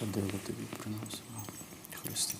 Кадило тобі приносимо, Христе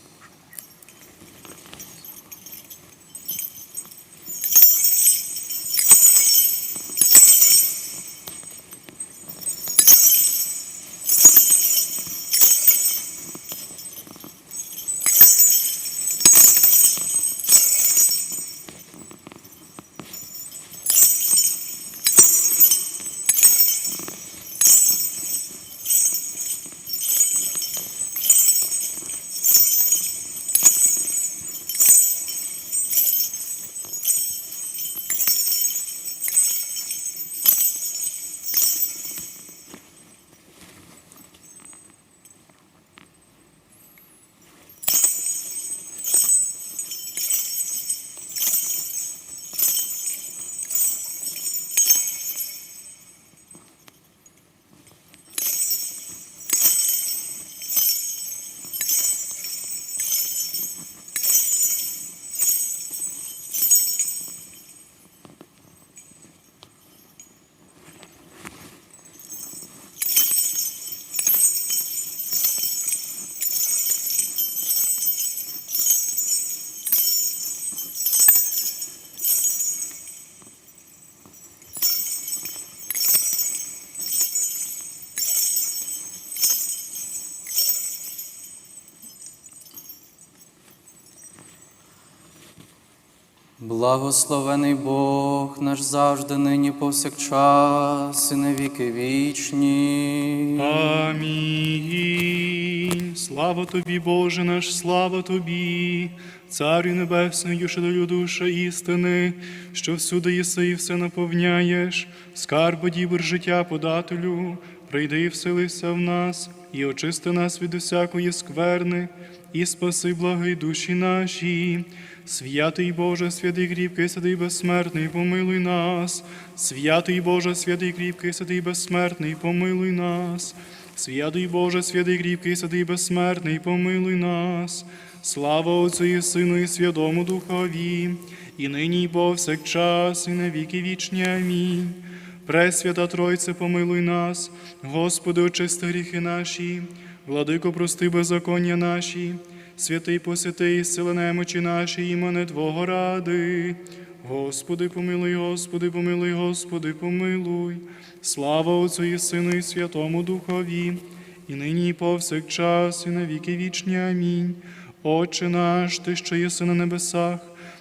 Благословений Бог наш завжди, нині повсякчас і на віки вічні. Амінь. Слава тобі, Боже наш, слава тобі, Царю Небесний, душителю душа істини, що всюди єси і все наповняєш, скарб дібр життя подателю, прийди і вселися в нас, і очисти нас від усякої скверни, і спаси благи душі наші. Святий Боже, святий кріпкий, святий безсмертний, помилуй нас. Святий Боже, святий кріпкий, святий безсмертний, помилуй нас. Святий Боже, святий кріпкий, святий безсмертний, помилуй нас. Слава Отцю і Сину, і Святому Духові, і нині, і повсякчас, і на віки вічні. Амінь. Пресвята Тройце, помилуй нас, Господи, очисти гріхи наші, владико, прости беззаконня наші, святий посвятий, сила немочі наші, імени Твого ради. Господи, помилуй, Господи, помилуй, Господи, помилуй. Слава Отцю і Сину, і Святому Духові, і нині, і повсякчас, і на віки вічні. Амінь. Отче наш, Ти, що єси на небесах,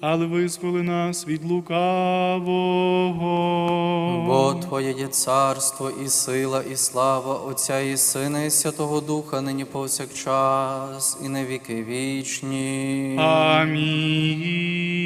але визволи нас від лукавого. Бо Твоє є царство і сила, і слава Отця і Сина, і Святого Духа, нині повсякчас, і на віки вічні. Амінь.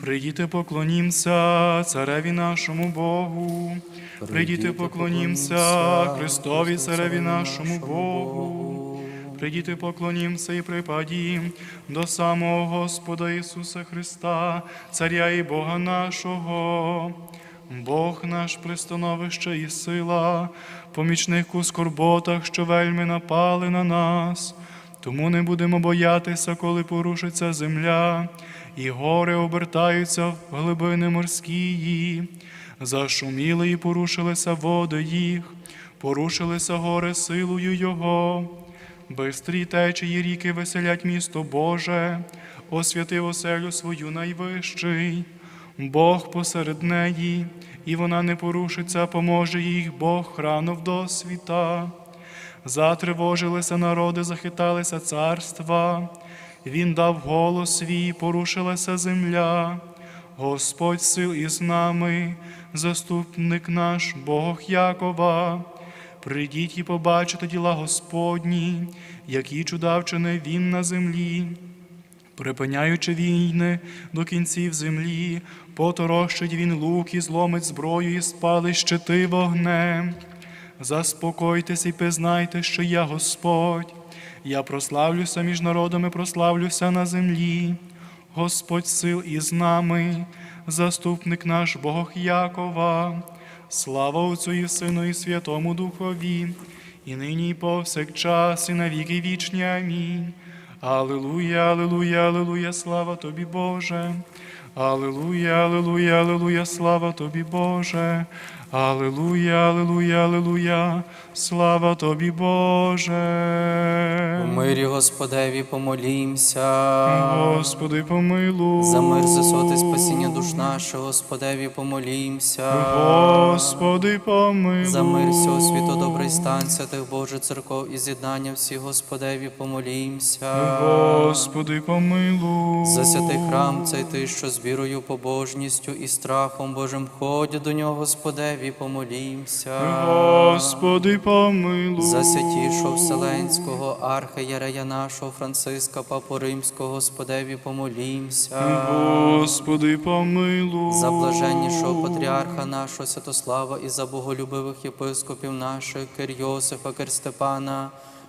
Прийдіте, поклонімся цареві нашому Богу. Прийдіте, поклонімся Христові цареві нашому Богу. Прийдіте, поклонімся і припадім до самого Господа Ісуса Христа, Царя і Бога нашого. Бог наш пристановище і сила, помічник у скорботах, що вельми напали на нас. Тому не будемо боятися, коли порушиться земля, і гори обертаються в глибини морські. Зашуміли і порушилися води їх, порушилися гори силою Його. Бистрі течії ріки веселять місто Боже, освятив оселю свою найвищий. Бог посеред неї, і вона не порушиться, поможе їх Бог хранов до світа. Затривожилися народи, захиталися царства. Він дав голос свій, порушилася земля. Господь сил із нами, заступник наш, Бог Якова. Прийдіть і побачите діла Господні, які чуда вчине він на землі припиняючи війни до кінців землі, поторощить він лук і зломить зброю і спалить щити вогнем. Заспокойтесь і пізнайте, що я Господь. Я прославлюся між народами, прославлюся на землі. Господь сил із нами, заступник наш Бог Якова. Слава Отцю і Сину, і Святому Духові, і нині, і повсякчас, і на віки вічні. Амінь. Аллилуйя, аллилуйя, аллилуйя, слава тобі, Боже. Аллилуйя, аллилуйя, аллилуйя, слава тобі, Боже. Аллилуйя, аллилуйя, аллилуйя, слава тобі, Боже. У мирі Господеві помолімся. Господи, помилуй. За мир засоти спасіння душ наших, Господеві помолімся. Господи, помилуй. За мир всього світу, добрий стан святих Божих церков і з'єднання всіх Господеві помолімся. Господи, помилуй. За святий храм цей ти, що з вірою, побожністю і страхом Божим ходять до нього, Господеві помолімся. Господи, помилуй. За святішого Вселенського архиєрея нашого Франциска, Папу Римського, Господеві помолімся. Господи, помилуй. За блаженнішого патріарха нашого Святослава і за боголюбивих єпископів наших Кир-Йосифа, Кир-Степана,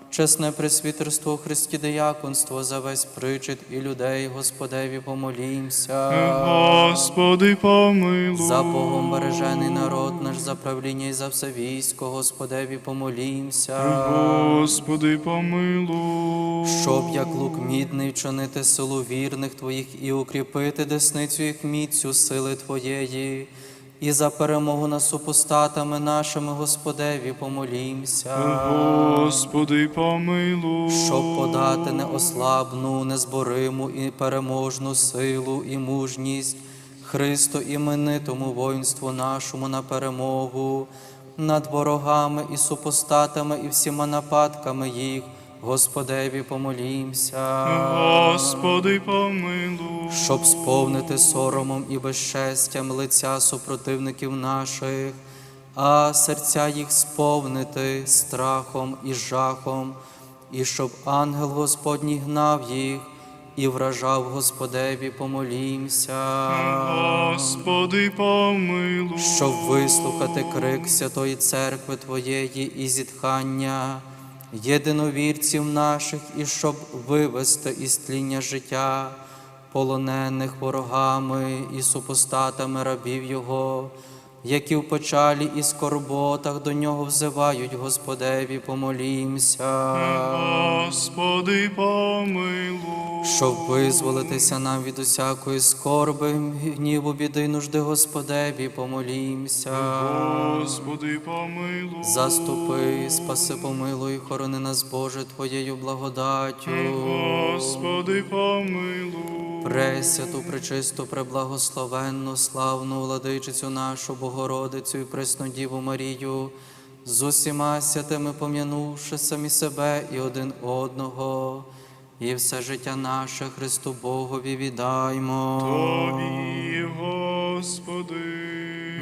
чесне пресвітерство Христі дияконство, за весь причит і людей, Господеві помолімся. Господи, помилуй. За Богом бережений народ наш, за правління і за все військо, Господеві помолімся. Господи, помилуй. Щоб як лук мідний вчинити силу вірних Твоїх і укріпити десницю їх міцю сили Твоєї, і за перемогу над супостатами нашими, Господеві, помолімся. Господи, помилуй. Щоб подати неослабну, незбориму і переможну силу і мужність Христу іменитому воїнству нашому на перемогу над ворогами і супостатами і всіма нападками їх, Господеві помолімся. Господи, помилуй. Щоб сповнити соромом і безчестям лиця супротивників наших, а серця їх сповнити страхом і жахом, і щоб ангел Господній гнав їх і вражав Господеві, помолімся. Господи, помилуй. Щоб вислухати крик Святої Церкви Твоєї і зітхання єдиновірців наших, і щоб вивести із тління життя полонених ворогами і супостатами рабів Його, які в печалі і скорботах до нього взивають, Господеві, помолімся. Господи, помилуй. Щоб визволитися нам від усякої скорби, гніву, біди, нужди, Господеві, помолімся. Господи, помилуй. Заступи, спаси, помилуй, хорони нас, Боже, Твоєю благодаттю. Господи, помилуй. Пресвяту, пречисту, преблагословенну, славну владичицю нашу Богородицю і пресну Діву Марію, з усіма святими пом'янувши самі себе і один одного, і все життя наше Христу Богові віддаймо. Тобі, Господи.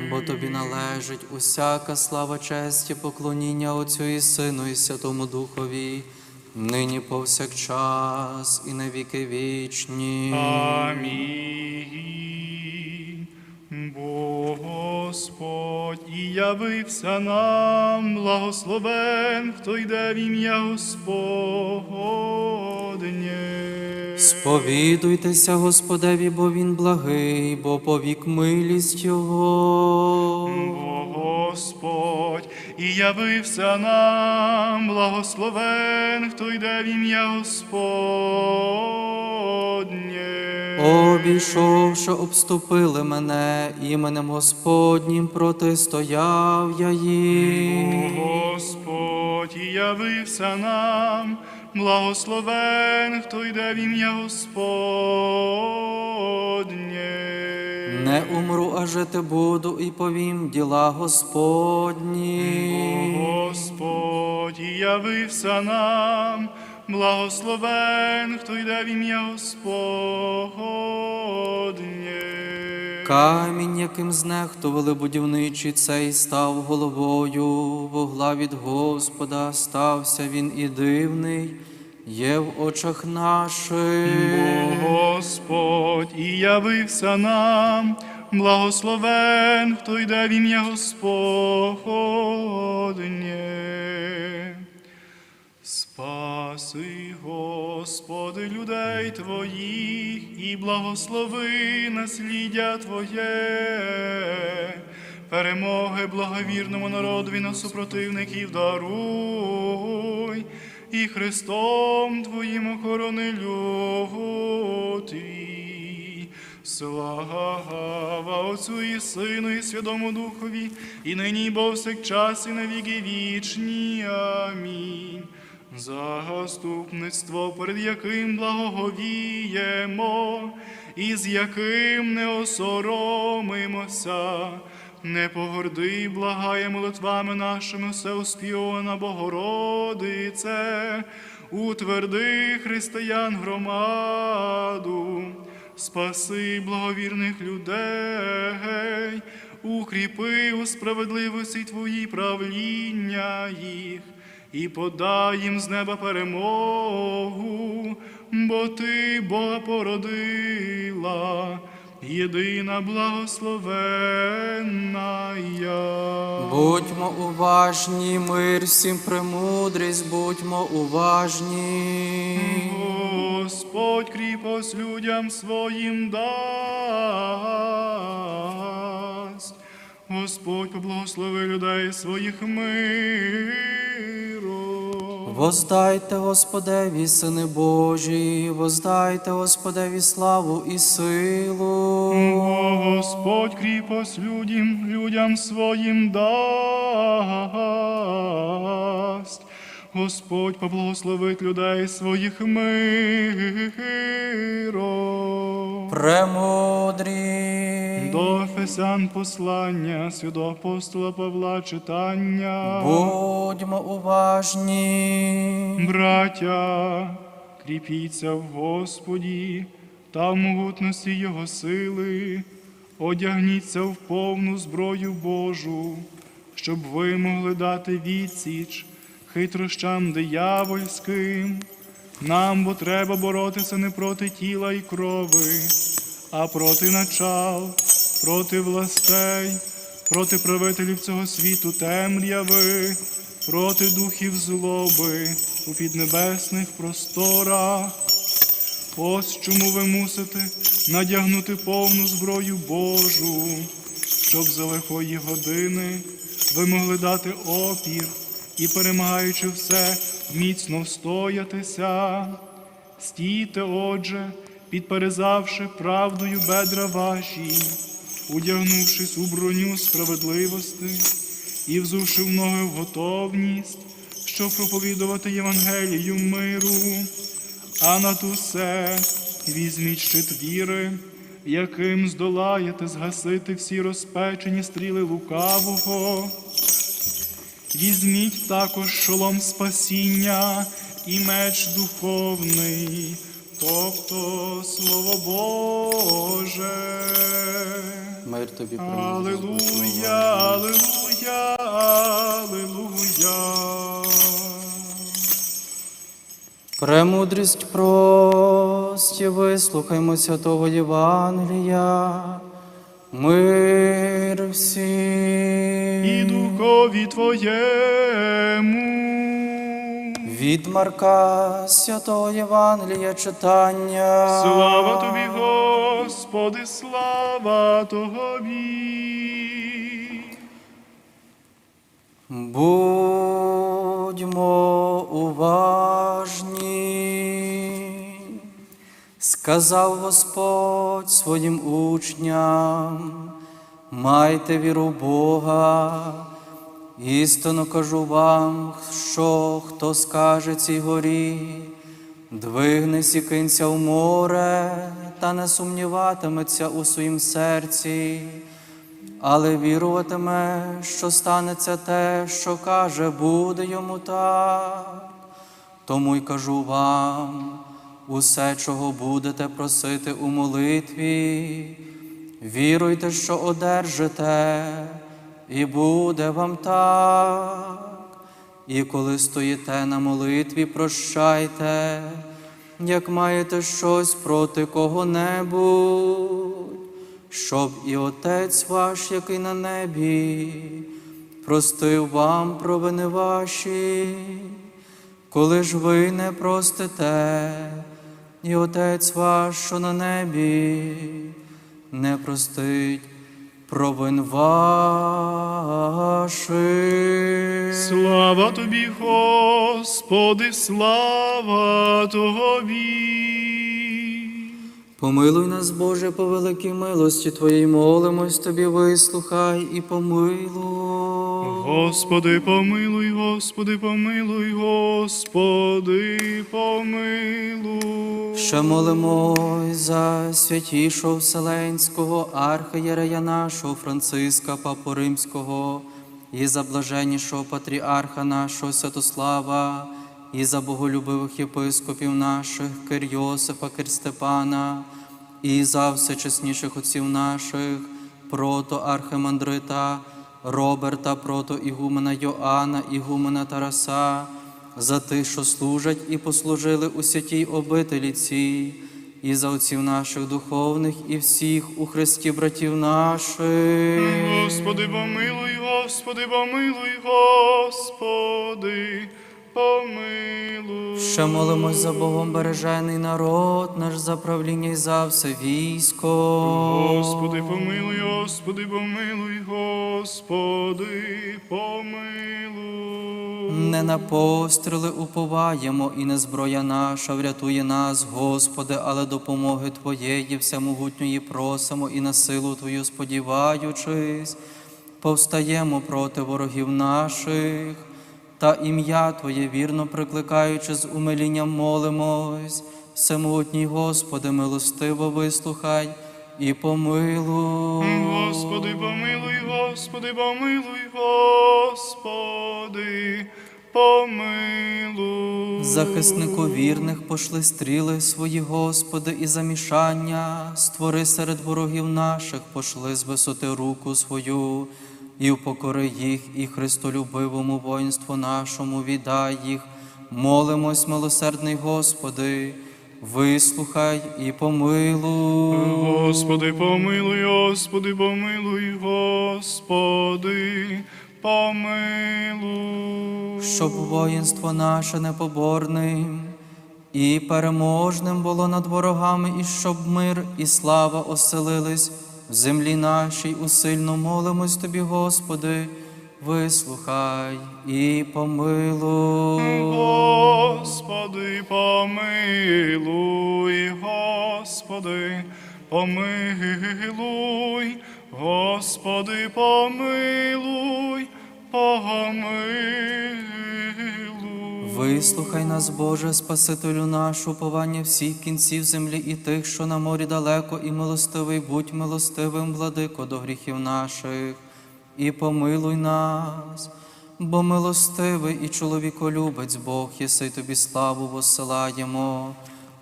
Бо тобі належить усяка слава, честь і поклоніння Отцю і Сину, і Святому Духові, нині повсякчас і на віки вічні. Амінь. Бо Господь і явився нам, благословен, хто йде в ім'я Господнє. Сповідуйтеся Господеві, бо Він благий, бо повік милість Його. І явився нам, благословен, хто йде в ім'я Господнє. Обійшовши, обступили мене, іменем Господнім протистояв я їм. Господь і явився нам, благословен, хто йде в ім'я Господнє. Не умру, а жити буду, і повім діла Господні. Господь і явився нам, благословен, хто йде в ім'я Господнє. Камінь, яким знехтували будівничі, цей став головою, вогла від Господа стався він і дивний, є в очах наших. Бо Господь і явився нам, благословен, хто йде в ім'я Господнє. Спаси, Господи, людей Твоїх і благослови насліддя Твоє, перемоги благовірному народові на супротивників даруй, і Христом Твоїм охорони люд Слава Отцю і Сину, і Святому Духові, і нині, і повсякчас, і на віки вічні. Амінь. Заступництво, перед яким благоговіємо, і з яким не осоромимося, не погорди, благає молитвами нашими всеуспівана Богородице, утверди християн громаду, спаси благовірних людей, укріпи у справедливості Твої правління їх і подай їм з неба перемогу, бо ти Бога породила, єдина благословенна я. Будьмо уважні, мир всім премудрість, будьмо уважні. Господь кріпость людям своїм дасть. Господь поблагослови людей своїх миром. Воздайте Господеві, сини Божі, воздайте Господеві славу і силу. О, Господь кріпость людям, людям своїм дасть. Господь поблагословить людей своїх миром. Премудрі. До Ефесян послання святого апостола Павла читання. Будьмо уважні. Браття, кріпіться в Господі та в могутності Його сили, одягніться в повну зброю Божу, щоб ви могли дати відсіч хитрощам диявольським. Нам бо треба боротися не проти тіла і крови, а проти начал, проти властей, проти правителів цього світу темряви, проти духів злоби у піднебесних просторах. Ось чому ви мусите надягнути повну зброю Божу, щоб за лихої години ви могли дати опір і, перемагаючи все, міцно встоятися. Стійте, отже, підперезавши правдою бедра ваші, удягнувшись у броню справедливості і взувши в ноги в готовність, щоб проповідувати Євангелію миру, а над усе візьміть щит віри, яким здолаєте згасити всі розпечені стріли лукавого. Візьміть також шолом спасіння і меч духовний, тобто Слово Боже. Мир тобі Аллилуйя, аллилуйя, аллилуйя. Премудрість прості, вислухаймо святого Євангелія. Мир всім. І духові Твоєму. Від Марка святого Євангелія читання. Слава Тобі, Господи, слава Тобі. Будьмо уважні, сказав Господь своїм учням, майте віру в Бога, істинно кажу вам, що хто скаже цій горі, двигнись і кинься в море, та не сумніватиметься у своїм серці але віруватиме, що станеться те, що каже, буде йому так. Тому й кажу вам, усе, чого будете просити у молитві, віруйте, що одержите, і буде вам так. І коли стоїте на молитві, прощайте, як маєте щось проти кого-небудь щоб і Отець ваш, який на небі, простив вам провини ваші, коли ж ви не простите, і Отець ваш, що на небі, не простить провин ваших. Слава Тобі, Господи, слава Тобі. Помилуй нас, Боже, по великій милості Твоїй, молимось Тобі, вислухай і помилуй. Господи, помилуй, Господи, помилуй, Господи, помилуй. Ще молимось за святішого Вселенського архієрея нашого Франциска Папу Римського, і за блаженнішого патріарха нашого Святослава, і за боголюбивих єпископів наших Кир Йосифа, Кир Степана, і за всечесніших отців наших, прото архимандрита, Роберта, прото Ігумена Йоанна, Ігумена Тараса, за тих, що служать і послужили у святій обителі цій, і за отців наших духовних, і всіх у Христі братів наших. Господи, помилуй, Господи, помилуй, Господи, помилуй. Ще молимось за Богом бережений народ, наш за правління і за все військо. Господи, помилуй, Господи, помилуй, Господи, помилуй. Не на постріли уповаємо, і не зброя наша врятує нас, Господи, але допомоги Твоєї всемогутньої просимо і на силу Твою сподіваючись, повстаємо проти ворогів наших, та ім'я Твоє вірно прикликаючи з умилінням молимось, всемогутній Господи, милостиво вислухай і помилуй. Господи, помилуй, Господи, помилуй, Господи, помилуй. Захиснику вірних пошли стріли свої, Господи, і замішання, створи серед ворогів наших, пошли з висоти руку свою, і впокори їх, і Христолюбивому воїнству нашому віддай їх. Молимось, милосердний Господи, вислухай і помилуй. Господи, помилуй, Господи, помилуй, Господи, помилуй. щоб воїнство наше непоборним і переможним було над ворогами, і щоб мир і слава оселились в землі нашій усильно молимось Тобі, Господи, вислухай і помилуй. Господи, помилуй, Господи, помилуй, Господи, помилуй, помилуй. Вислухай нас, Боже, Спасителю наш, уповання всіх кінців землі і тих, що на морі далеко, і милостивий, будь милостивим, владико, до гріхів наших, і помилуй нас, бо милостивий і чоловіколюбець Бог, єси тобі славу посилаємо,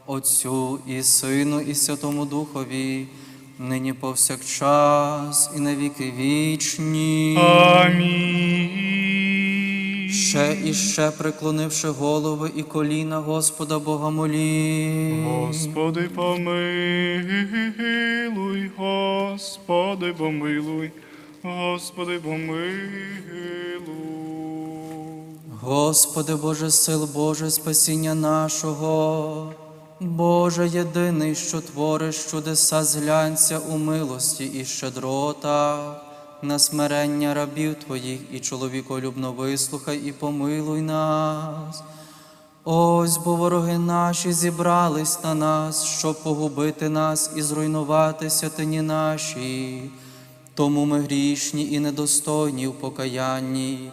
Отцю і Сину, і Святому Духові, нині повсякчас, і на віки вічні. Амінь. Ще і ще приклонивши голови і коліна Господа Бога молі. Господи, помилуй, Господи, помилуй, Господи, помилуй. Господи Боже сил, Боже спасіння нашого, Боже єдиний, що твориш чудеса, зглянься у милості і щедротах, на смирення рабів Твоїх і чоловіколюбно вислухай і помилуй нас. Ось бо вороги наші зібрались на нас, щоб погубити нас і зруйнувати святині наші. Тому ми грішні і недостойні в покаянні,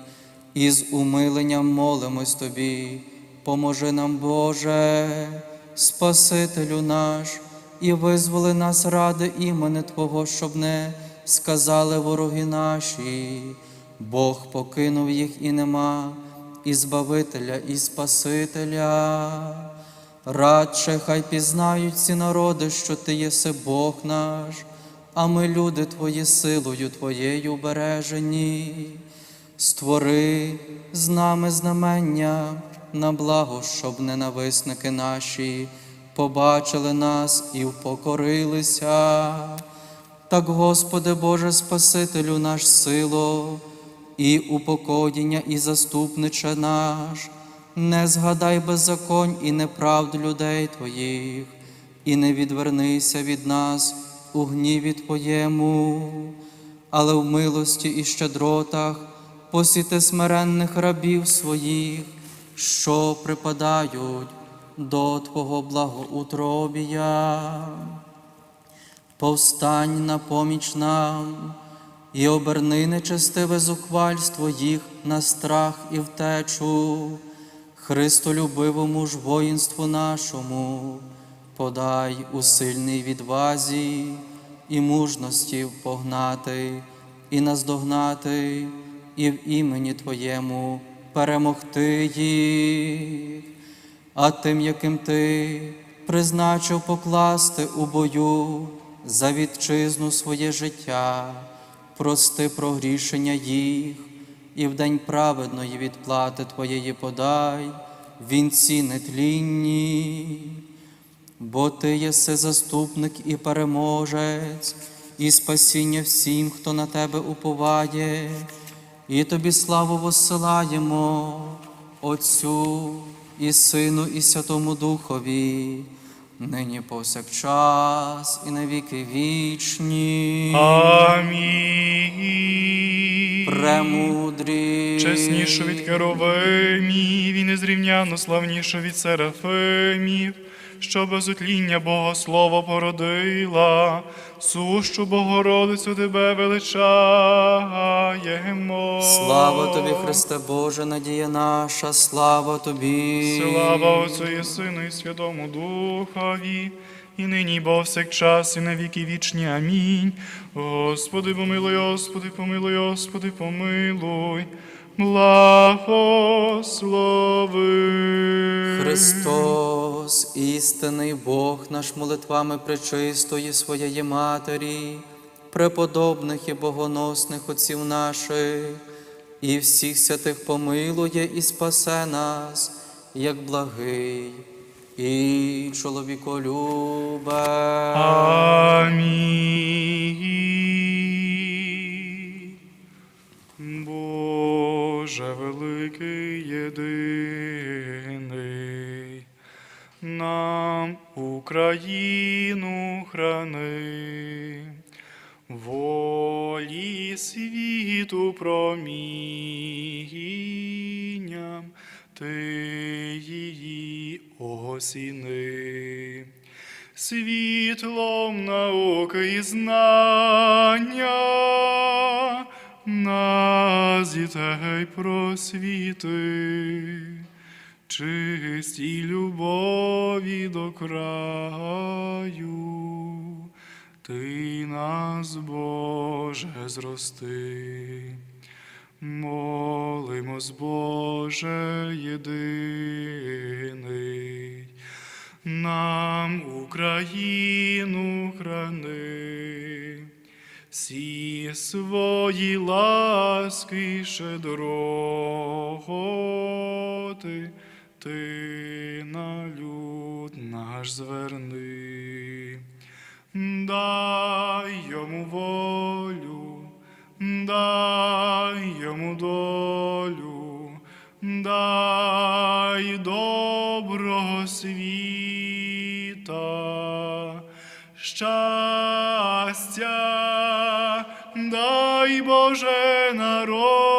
і з умиленням молимось Тобі. Поможи нам, Боже, Спасителю наш, і визволи нас ради імени Твого, щоб не сказали вороги наші. Бог покинув їх і нема, і Збавителя, і Спасителя. Радше хай пізнають ці народи, що Ти єси Бог наш, а ми, люди Твої, силою Твоєю бережені. Створи з нами знамення на благо, щоб ненависники наші побачили нас і впокорилися. Так, Господи Боже Спасителю наш сило, і упокоєння, і заступниче наш, не згадай беззаконь і неправд людей Твоїх, і не відвернися від нас у гніві Твоєму, але в милості і щедротах посіти смиренних рабів своїх, що припадають до Твого благоутробія. Повстань на поміч нам і оберни нечестиве зухвальство їх на страх і втечу, Христолюбивому ж воїнству нашому, подай у сильній відвазі і мужності погнати, і наздогнати, і в імені Твоєму перемогти їх. А тим, яким ти призначив покласти у бою за вітчизну своє життя, прости прогрішення їх, і в день праведної відплати Твоєї подай, вінці нетлінні, бо Ти єси заступник і переможець, і спасіння всім, хто на тебе уповає, і тобі славу воссилаємо, Отцю і Сину, і Святому Духові, нині повсякчас, і на віки вічні. Амінь. Премудрі. Чеснішу від керовимів і незрівняно славнішу від серафимів, що без утління Богослова породила, сущу Богородицю тебе величаємо. Слава тобі, Христе Боже, надія наша, слава тобі. Слава Отцю і Сину, і Святому Духові, і нині, і повсякчас, і на віки вічні. Амінь. Господи, помилуй, Господи, помилуй, Господи, помилуй. Благослови. Христос, істинний Бог наш молитвами пречистої своєї Матері, преподобних і богоносних отців наших, і всіх святих помилує і спасе нас, як благий і чоловіколюбе. Амінь. Україну храни, волі світу промінням, ти її осіни. Світлом науки і знання нас дітей просвіти, чистій любові до краю, ти нас, Боже, зрости. Молимось, Боже єдиний, нам Україну храни, всі свої ласки щедроти, ти на люд наш зверни, дай йому волю, дай йому долю, дай доброго світа, щастя, дай Боже народу